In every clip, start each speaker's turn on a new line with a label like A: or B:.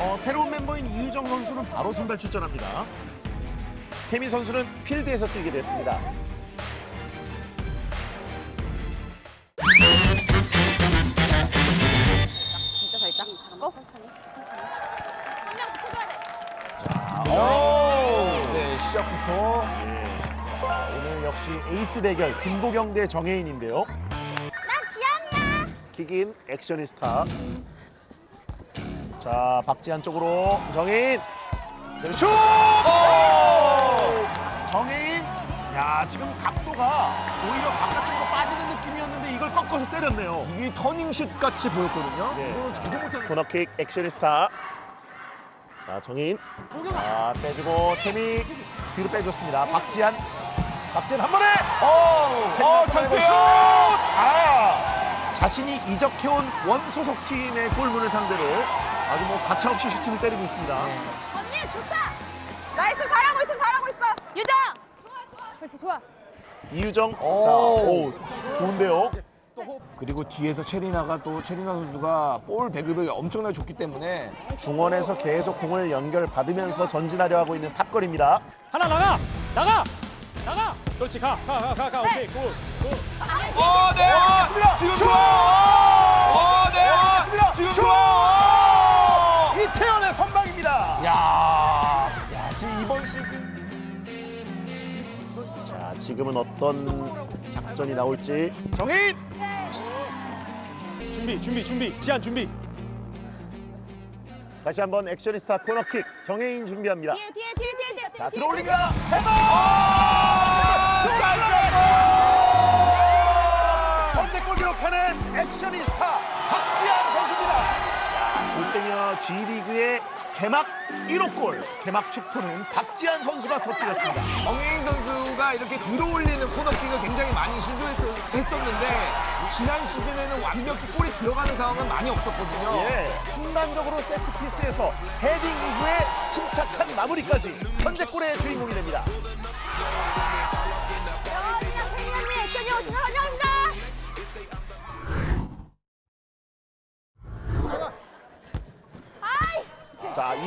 A: 어, 새로운 mem버인 이유정 선수는 바로 선발 출전합니다. 태민 선수는 필드에서 뛰게 됐습니다.
B: 진짜 살짝 잡고
C: 네, 시작부터
A: 자, 오늘 역시 에이스 대결 김보경 대 정혜인인데요.
B: 나 지안이야
A: 킥인 액션이스타. 자, 박지한 쪽으로 정혜인. 그리고 슛! 정혜인. 야, 지금 각도가 오히려 바깥쪽으로 빠지는 느낌이었는데 이걸 꺾어서 때렸네요.
C: 이게 터닝슛 같이 보였거든요.
A: 네.
C: 이거는 저도 못하는
A: 코너킥 액션이스타. 자, 정인. 자, 빼주고 태미 뒤로 빼줬습니다. 박지한. 박지한 한 번에.
C: 어,
A: 어,
C: 찬스요.
A: 슛! 아! 자신이 이적해온 원소속 팀의 골문을 상대로 아주 뭐 가차없이 슈팅을 때리고 있습니다.
B: 언니 좋다 나이스 잘하고 있어 잘하고 있어 유정 그렇지 좋아
A: 이유정.
C: 오.
A: 자, 오, 좋은데요.
C: 그리고 뒤에서 체리나가 또 체리나 선수가 볼 배그를 엄청나게 줬기 때문에
A: 중원에서 계속 공을 연결받으면서 전진하려 하고 있는 탑걸입니다.
D: 하나 나가! 나가! 나가! 그렇지 가! 가! 가! 가! 가! 오케이 굿! 굿!
C: 어, 네.
A: 알겠습니다.
C: 지금
A: 슛!
C: 좋아.
A: 지금은 어떤 작전이 나올지. 정인!
D: 준비 준비 준비 지한 준비
A: 다시 한번 액션이스타 코너킥 정혜인 준비합니다.
B: 뒤에 뒤에 뒤에 뒤에 뒤에
A: 자, 들어올립니다. 헤더! 선제 골 기록하는 액션이스타 박지한 선수입니다. 야, 골대녀 G리그의 개막 1호 골, 개막 축포는 박지한 선수가 터뜨렸습니다.
C: 정혜인 선수가 이렇게 들어올리는 코너킥을 굉장히 많이 시도했었는데 지난 시즌에는 완벽히 골이 들어가는 상황은 많이 없었거든요.
A: 예, 순간적으로 세트피스에서 헤딩 이후에 침착한 마무리까지 선제골의 주인공이 됩니다.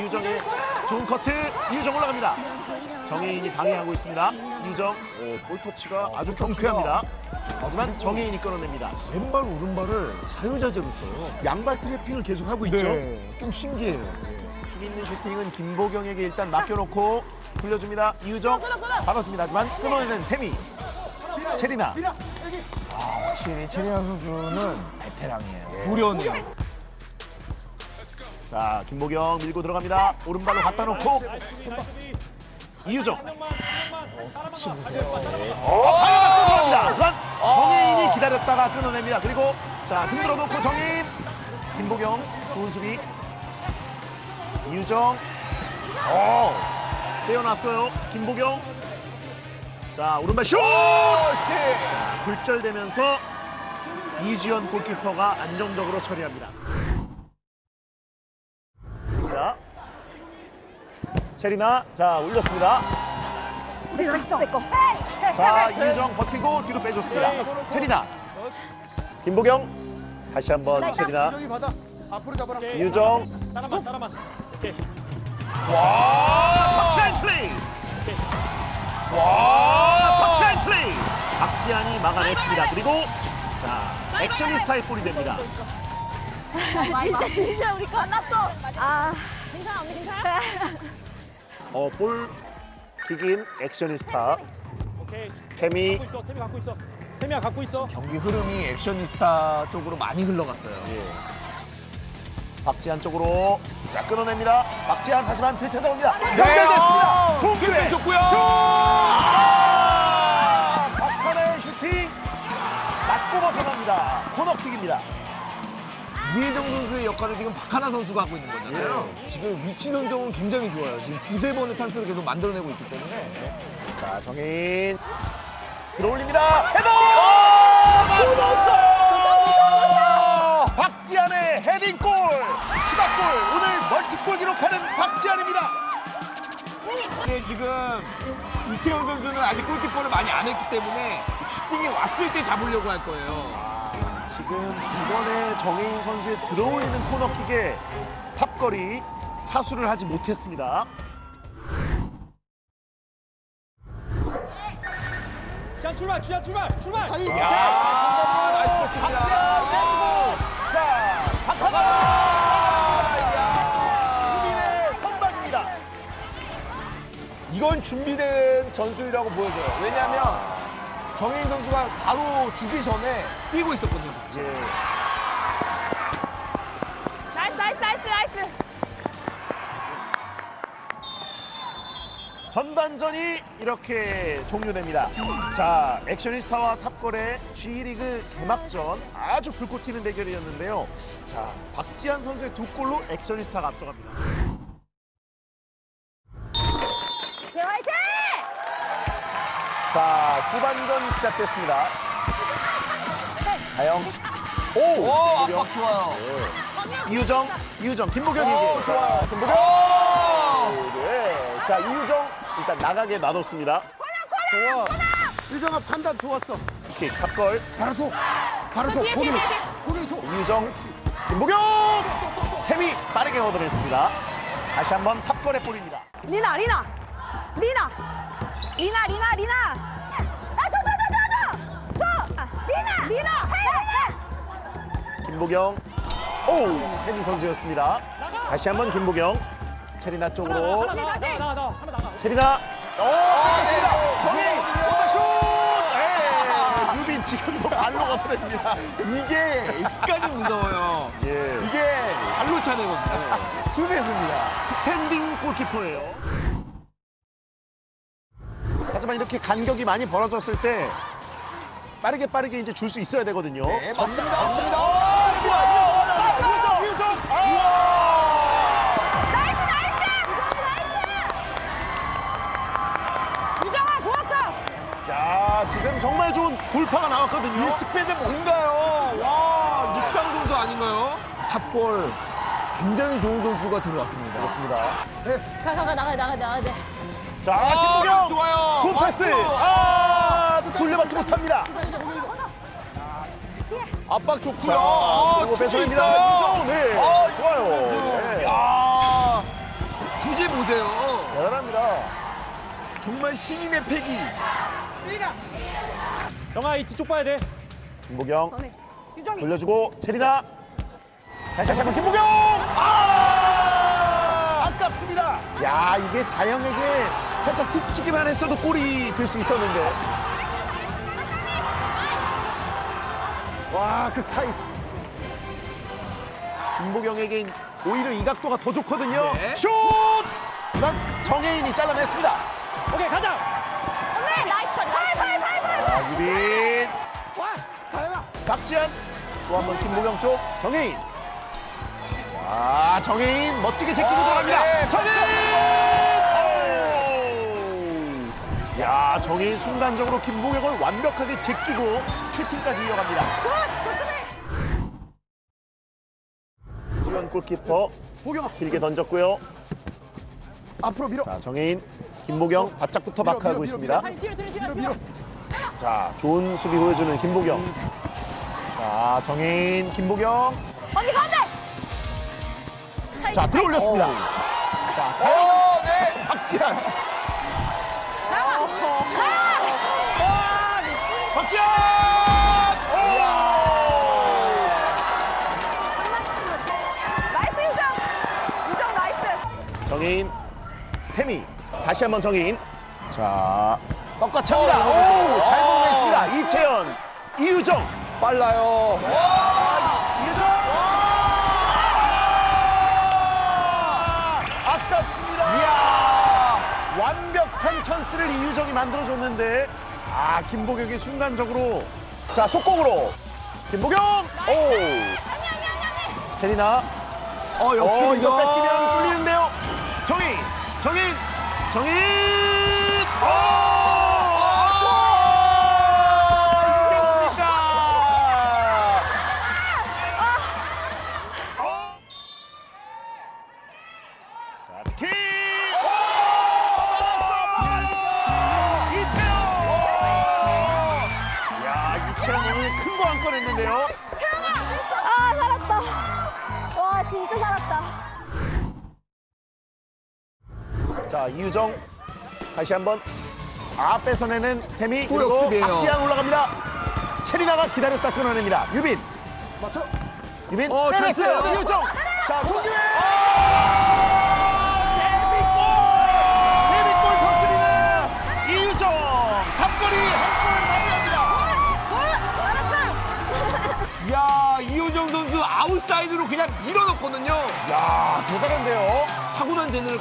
B: 이
A: 이유정의 좋은 커트, 이유정 올라갑니다. 정혜인이 방해하고 있습니다. 이유정, 오, 볼 터치가 아주 경쾌합니다. 하지만 정혜인이 끊어냅니다.
C: 왼발 오른발을 자유자재로 써요.
A: 양발 트래핑을 계속 하고 있죠.
C: 네, 좀 신기해요.
A: 힘 있는 슈팅은 김보경에게 일단 맡겨놓고 돌려줍니다. 이유정 받아줍니다. 하지만 끊어내는 태미. 체리나.
C: 확실히 체리나 선수는 베테랑이에요. 도련이에요.
A: 자, 김보경 밀고 들어갑니다. 오른발로 갖다 놓고 이유정. 어, 방해가 끊어갑니다. 하지만 정혜인이 기다렸다가 끊어냅니다. 그리고 자, 흔들어 놓고 정혜인. 김보경 좋은 수비. 이유정. 어, 떼어놨어요. 김보경. 자, 오른발 슛! 굴절되면서 이지연 골키퍼가 안정적으로 처리합니다. 체리나, 자 올렸습니다.
B: 내 거 있어. 내 거.
A: 자, 이유정 버티고 뒤로 빼줬습니다. 체리나, 김보경, 다시 한번 체리나,
D: 오케이.
A: 이유정,
D: 따라만 따라만. 오케이.
A: 와, 박지한 플레이. 와, 박지한 플레이. 박지한이 막아냈습니다. 그리고 자, 액션이스타의 볼이 됩니다.
B: 진짜 진짜 우리 끝났어. 아. 괜찮아 언니 괜찮아
A: 어, 볼 킥인 액션이스타
D: 오케이
A: 태미
D: 갖고 있어 태미 갖고 있어 태미야 갖고 있어
C: 경기 흐름이 액션이스타 쪽으로 많이 흘러갔어요.
A: 박지한 쪽으로 자 끊어냅니다. 박지한 하지만 되찾아옵니다.
C: 네,
A: 연결됐습니다.
C: 아,
A: 좋은 기회.
C: 좋고요.
A: 아, 박한의 슈팅 맞고 벗어납니다. 코너킥입니다.
C: 이혜정 선수의 역할을 지금 박하나 선수가 하고 있는 거잖아요. 지금 위치 선정은 굉장히 좋아요. 지금 두세 번의 찬스를 계속 만들어내고 있기 때문에.
A: 자 정인 들어올립니다. 헤더. 맞았어. 박지한의 헤딩골 추가골 오늘 멀티골 기록하는 박지한입니다.
C: 근데 지금 이채원 선수는 아직 골키퍼를 많이 안 했기 때문에 슈팅이 왔을 때 잡으려고 할 거예요.
A: 지금 이번에 정혜인 선수의 들어올리는 코너킥에 탑거리 타수를 하지 못했습니다.
D: 자 출발 주야 출발 출발
C: 아, 나이스 패스입니다.
A: 자, 박하나! 유빈의 선방입니다.
C: 이건 준비된 전술이라고 보여져요. 왜냐하면 정혜인 선수가 바로 주기 전에 뛰고 있었거든요.
A: 예.
B: 나이스 나이스 나이스 나이스.
A: 전반전이 이렇게 종료됩니다. 자, 액션이스타와 탑걸의 G리그 개막전 아주 불꽃 튀는 대결이었는데요. 자, 박지한 선수의 두 골로 액션이스타가 앞서갑니다.
B: 네 화이팅!
A: 자, 후반전 시작됐습니다. 자영. 오!
C: 오,
A: 김보경.
C: 압박 좋아요.
A: 이유정, 이유정, 김보경에게.
C: 오, 좋아요.
A: 김보경.
C: 오!
A: 네. 자, 이유정 일단 나가게 놔뒀습니다.
E: 좋아. 유정아 판단 좋았어.
A: 이렇게 탑걸.
E: 바로 줘. 바로 줘.
B: 뒤에,
E: 고개.
B: 뒤에, 뒤에.
E: 고개 줘.
A: 이유정, 김보경. 햄이 빠르게 얻어냈습니다. 다시 한번 탑걸의 볼입니다.
B: 리나 리나 리나 리나 리나 리나
A: 김보경. 오, 햄이 선수였습니다. 다시 한번 김보경. 체리나 쪽으로.
D: 하나 나가 나가 나가 나가 하나 나가
A: 체리나. 오, 뺏겼습니다. 정희. 오버슛. 네. 유빈 지금 도 발로 얻어냅니다.
C: 이게 습관이 무서워요.
A: 예.
C: 이게 발로 차내거든요.
A: 수비수입니다. 스탠딩 골키퍼예요. 하지만 이렇게 간격이 많이 벌어졌을 때 빠르게 빠르게 이제 줄 수 있어야 되거든요.
C: 네, 맞습니다. 맞습니다.
A: 아, 유정, 유정. 아!
B: 나이스 나이스 유정아 좋았어
A: 자, 지금 정말 좋은 돌파가 나왔거든요.
C: 이 스패는 뭔가요? 와, 육상선수 아닌가요? 탑볼 굉장히 좋은 선수가 들어왔습니다.
A: 그렇습니다.
B: 가가가 나가 나가 나가야 돼
A: 자,
C: 아,
A: 김보경.
C: 좋아요.
A: 좋은 패스. 아, 돌려받지 못합니다.
C: 압박 좋고요.
A: 자,
C: 아,
A: 그리고
C: 투지
A: 뺏어냅니다.
C: 있어요.
A: 유정. 네.
C: 아,
A: 좋아요. 네.
C: 야, 투지 보세요.
A: 대단합니다.
C: 정말 신인의 패기.
D: 영아 이 뒤쪽 봐야 돼
A: 김보경.
B: 유정이
A: 돌려주고 체리나 다시 한번 김보경 아 아깝습니다 야 이게 다영에게 살짝 스치기만 했어도 골이 될 수 있었는데
E: 와, 그 사이.
A: 김보경에게 오히려 이 각도가 더 좋거든요.
C: 네.
A: 슛! 하지만 정혜인이 잘라냈습니다.
D: 오케이 가자.
B: 네 나이스 팔팔 팔팔
A: 자 유빈.
E: 와, 다영아.
A: 박지한 또한 번 김보경 쪽. 정혜인. 자 정혜인 멋지게 제끼고
C: 아,
A: 들어갑니다.
C: 네.
A: 정혜인 정혜인 순간적으로 김보경을 완벽하게 제끼고 슈팅까지 이어갑니다. 지원 골키퍼
E: 보경아.
A: 길게 던졌고요.
E: 앞으로 밀어.
A: 자 정혜인 김보경 바짝부터
E: 밀어,
A: 마크하고
E: 밀어,
A: 있습니다.
E: 밀어, 밀어.
A: 자 좋은 수비 보여주는 김보경 자 정혜인 김보경
B: 언니 가운데
A: 자 들어올렸습니다. 자 다영 박지한 오!
B: 나이스 유정 유정 나이스
A: 정혜인 태미 다시 한번 정혜인 자 꺾어찹니다. 오잘 공격했습니다. 이채연 이유정
C: 빨라요.
A: 이유정 아깝습니다.
C: 이야.
A: 완벽한 찬스를 이유정이 만들어줬는데 아 김보경이 순간적으로. 자 속공으로. 김보경! 오! 제리나.
C: 어,
A: 어
C: 역습이죠.
A: 이거 뺏기면 뚫리는데요. 정인 정인 정인 오늘 큰거 한 건 했는데요.
B: 아 살았다 와 진짜 살았다
A: 자 이유정 다시 한번 아 뺏어내는 태미
C: 또
A: 그리고
C: 역습이에요.
A: 박지한 올라갑니다. 체리나가 기다렸다 끊어냅니다. 유빈
E: 맞춰.
A: 유빈
C: 어. 찬스예요.
A: 이유정 자 송기회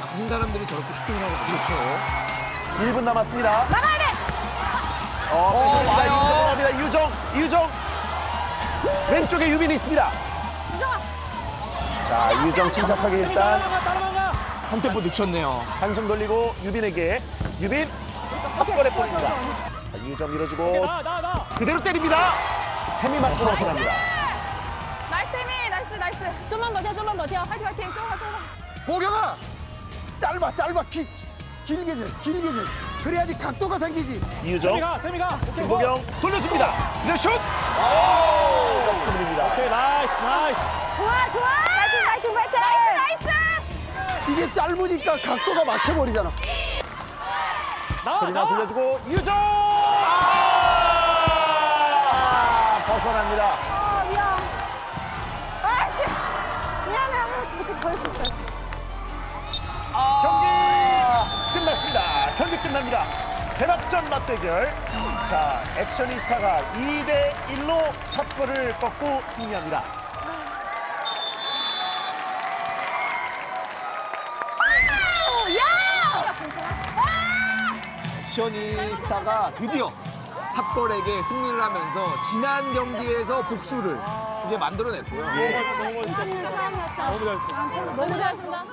C: 가진 사람들이 저렇게 슈팅을 하고 그렇죠.
A: 1분 남았습니다.
B: 나가야 돼.
A: 어, 뺏어냅니다.
C: 와요.
A: 이유정 갑니다. 이유정, 이유정. 왼쪽에 유빈이 있습니다. 자, 이유정 침착하게 일단.
C: 한 템포 늦췄네요.
A: 한손 돌리고 유빈에게 유빈 탑거래 볼입니다. 자, 이유정 밀어주고
D: 나나 나.
A: 그대로 때립니다. 햄이 맞고 벗어납니다.
B: 나이스 태미 나이스 나이스. 좀만 버텨 좀만 버텨. 화이팅 화이팅. 좀만 좀만.
E: 보경아. 짧아 짧아 길 길게 돼 길게 돼. 그래야지 각도가 생기지.
A: 이유정,
D: 태미가 태미가. 오케이. 고.
A: 김보경 돌려줍니다. 이제 슛! 오! 역습입니다.
D: 오케이 나이스 나이스.
B: 좋아 좋아. 파이팅 파이팅 파이팅. 나이스 나이스.
E: 이게 짧으니까 각도가 막혀버리잖아.
D: 나와 나와.
A: 돌려주고 이유정! 아, 벗어납니다.
B: 아 미안. 아씨. 미안해. 아, 저도 더 했었어요.
A: 경기 끝났습니다. 경기 끝납니다. 대낙전 맞대결. 자, 액션이스타가 2대 1로 탑골을 꺾고 승리합니다.
C: 액션이스타가 드디어 탑걸에게 승리를 하면서 지난 경기에서 복수를 이제 만들어냈고요.
D: 너무 멋있어 너무 멋있어.
B: 너무 잘했어.
D: 너무 잘했어.
B: 너무 잘했습니다.